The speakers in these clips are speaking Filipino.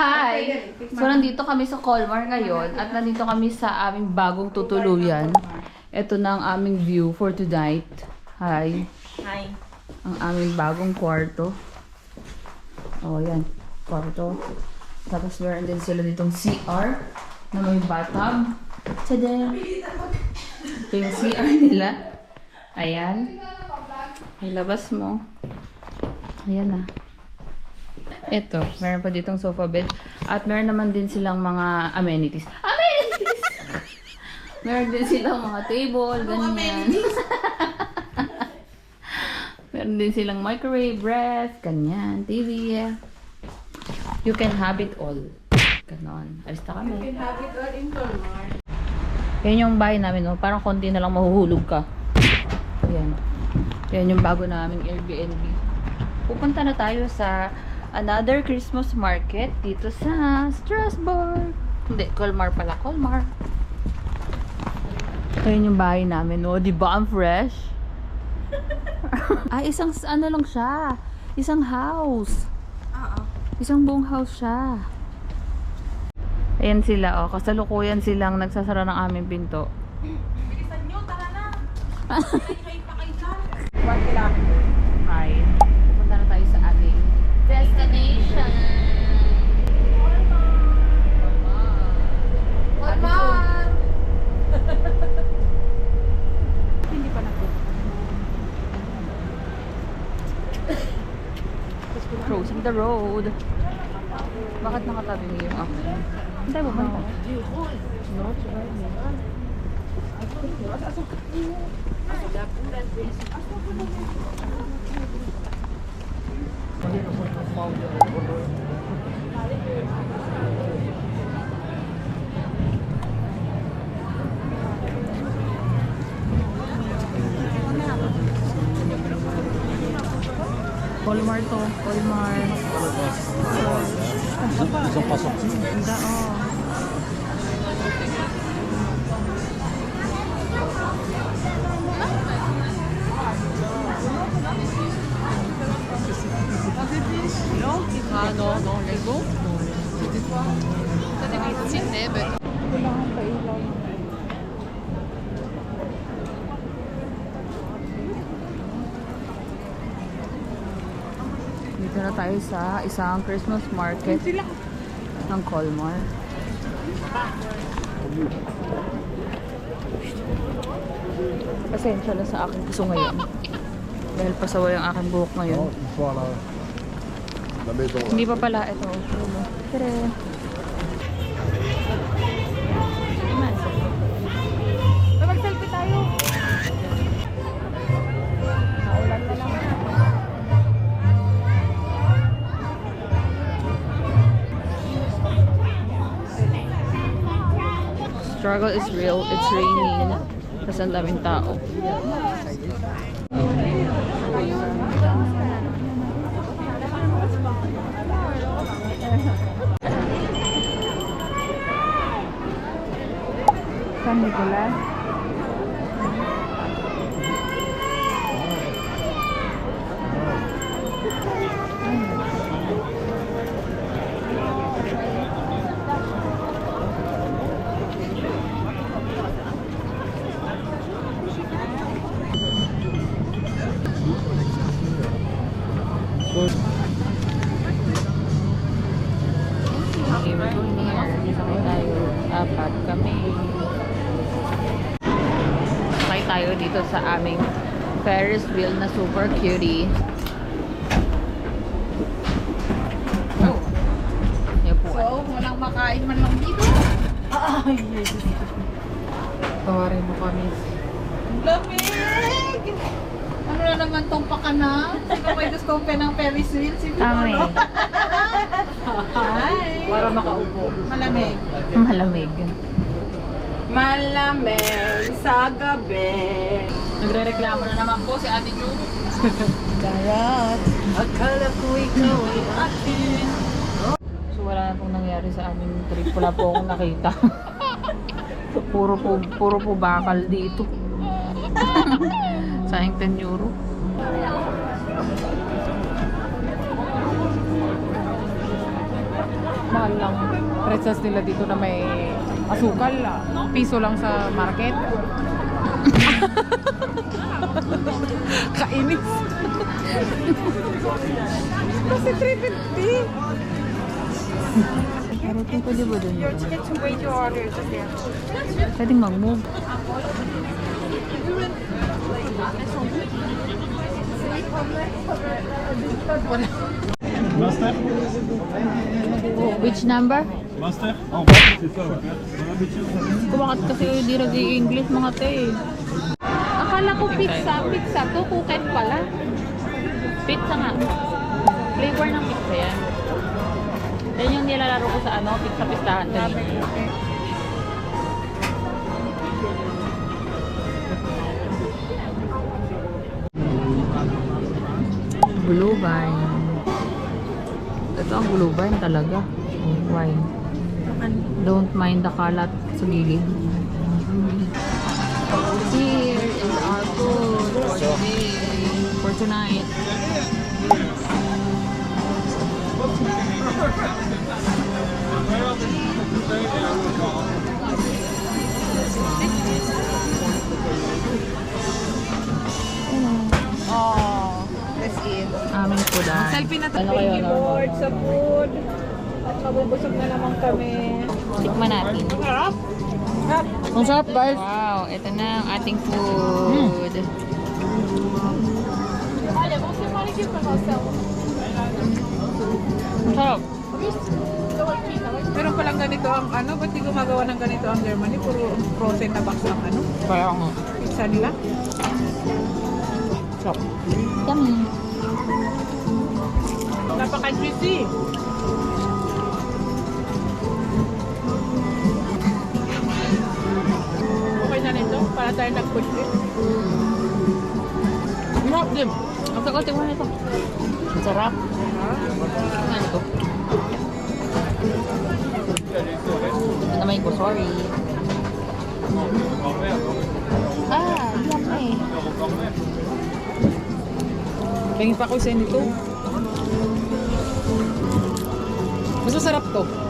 Hi! So, nandito kami sa Colmar ngayon at nandito kami sa aming bagong tutuluyan. Ito na ang aming view for tonight. Hi! Hi. Ang aming bagong kwarto. Oh, yan. Kwarto. Tapos meron din sila ditong CR na may bathtub. Tada! Ito yung CR nila. Ayan. Ay, labas mo. Ayan na. Ito, meron pa ditong sofa bed. At meron naman din silang mga amenities. Amenities! meron din silang mga table, ganyan. meron din silang microwave, ref, ganyan, TV. You can have it all. Ganon. Alis na kami. Yan yung bahay namin, no? Parang konti na lang mahuhulog ka. Yan. Yan yung bago naming Airbnb. Pupunta na tayo sa another Christmas market dito sa Strasbourg. Hindi, Colmar pala. Colmar. Ayun yung bahay namin, no? Di ba ang fresh? Ay, isang ano lang siya. Isang house. Oo. Isang buong house siya. Ayan sila, oh. Kasalukuyan silang nagsasara ng aming pinto. Bilisan nyo, tara na. Hay pa kayo dyan. One kilometer. Hi. Pupunta na tayo sa ating destination. Walmart! Hindi pa na Crossing the road. Bakit nakatabi mo yung ako? Hindi mo ba? Colmar to. Colmar. Isang pasok. Ganda oh. Ah, non, non, Lego. Toi. Ça devait être Cineb. Dito na tayo sa isang Christmas market ng Colmar. Pasensya na sa aking puso ngayon. Dahil pasaway ang aking buhok ngayon. Hindi pa pala ito. Struggle is real. It's raining. Kasi ang daming tao. San Nicolás. Good. Apat kami. Sakay tayo dito sa aming Ferris wheel na super cutie. Oh. So, walang makain man lang dito. Ay, Tawarin mo kami. Lamig! Ano na naman tong pakana? Sino may diskompe ng Ferris wheel? Si Tama eh. Hi! Para makaupo. Malamig. Malamig. Malamig sa gabi. Nagre-reklamo na naman po si Ate Ju. Darat. Akala ko ikaw ay akin. So wala na pong nangyari sa aming trip. Wala po akong nakita. puro po, puro po bakal dito. Sayang 10 euro. Mahal pizzas nila dito na may asukal. ah, Piso lang sa market. Kainis. Kasi 350. Karating pwede ba dun? Your ticket to wait your order is there. Pwede mag-move. Master Which number? Master vient. Kumakat kasi di nag-i-English mga te. Akala ko pizza, pizza to, kuket pala. Pizza nga. Flavor ng pizza yan. Yan yung nilalaro ko sa ano, pizza-pistahan kanina. Blue wine. Ito ang blue wine talaga. Wine. Don't mind the kalat sa gilid. Here is our food for today. For tonight. Oh, that's it. Aming food Selfie na tayo. Kayo, Thank you, normal? Lord, sa food. Mabubusog na naman kami. Tikman natin. Sarap. Ang sarap guys. Wow, ito na ang ating food. Ang sarap. Meron palang ganito ang ano, ba't di gumagawa ng ganito ang Germany? Puro frozen na box ang ano, Kaya nga. pizza nila. Sarap. Yummy. Napaka-juicy. Para tayo it. Sarap din. Ang sarap tingnan nito. Ang sarap. Ano to? Namay ko, sorry. Ah, yummy. Tingin pa ko sa nito. Mas masarap to.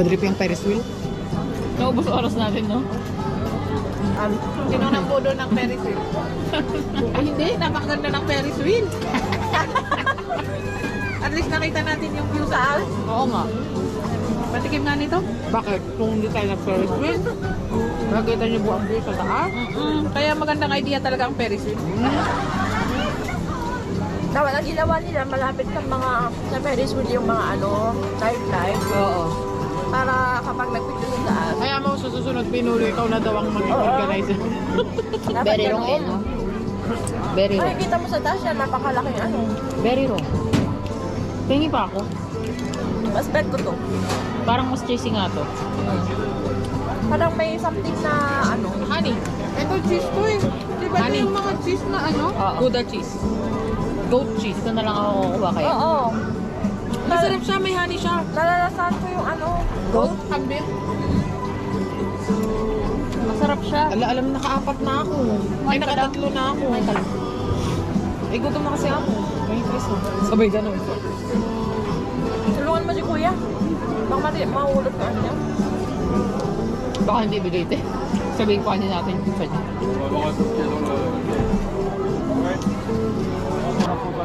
Badrip yung Ferris wheel? Naubos oras natin, no? Um, Sino nang pudo ng Ferris wheel? Ay, hindi. Napakaganda ng Ferris wheel. At least nakita natin yung view sa Alps. Oo nga. Patikim nga nito. Bakit? Kung hindi tayo nag-Ferris wheel, nakita niyo buong view sa taas? Mm, kaya magandang idea talaga ang Ferris wheel. Dapat ang ginawa nila malapit sa mga sa Ferris wheel yung mga ano, nightlife Oo. Para kapag nagpicture sa taas. Kaya mo sa susunod, pinulo ikaw na daw ang maging organizer. Very wrong, eh, no? Very wrong. Makikita mo sa taas yan, napakalaking ano. Very wrong. Tingi pa ako. Mas bet ko to. Parang mas cheesy nga to. Parang may something na ano. Honey, ito cheese to eh. Di ba Honey. yung mga cheese na ano? Oo. Gouda cheese. Goat cheese. Ito na lang ako kukuha kaya. Oo. Masarap siya, may honey siya. Nalalasahan ko yung ano, goat, kambing. Masarap siya. Ala, alam, nakaapat na ako. Ay, nakatatlo na ako. Ay, talaga. Ay, gutom na kasi ako. May preso. Sabay ganun. Tulungan mo si kuya. Baka mati, mahulog ka niya. Baka hindi bilate eh. Sabihin pa niya natin yung kanya. Baka sa kilo na. Okay. Ako ba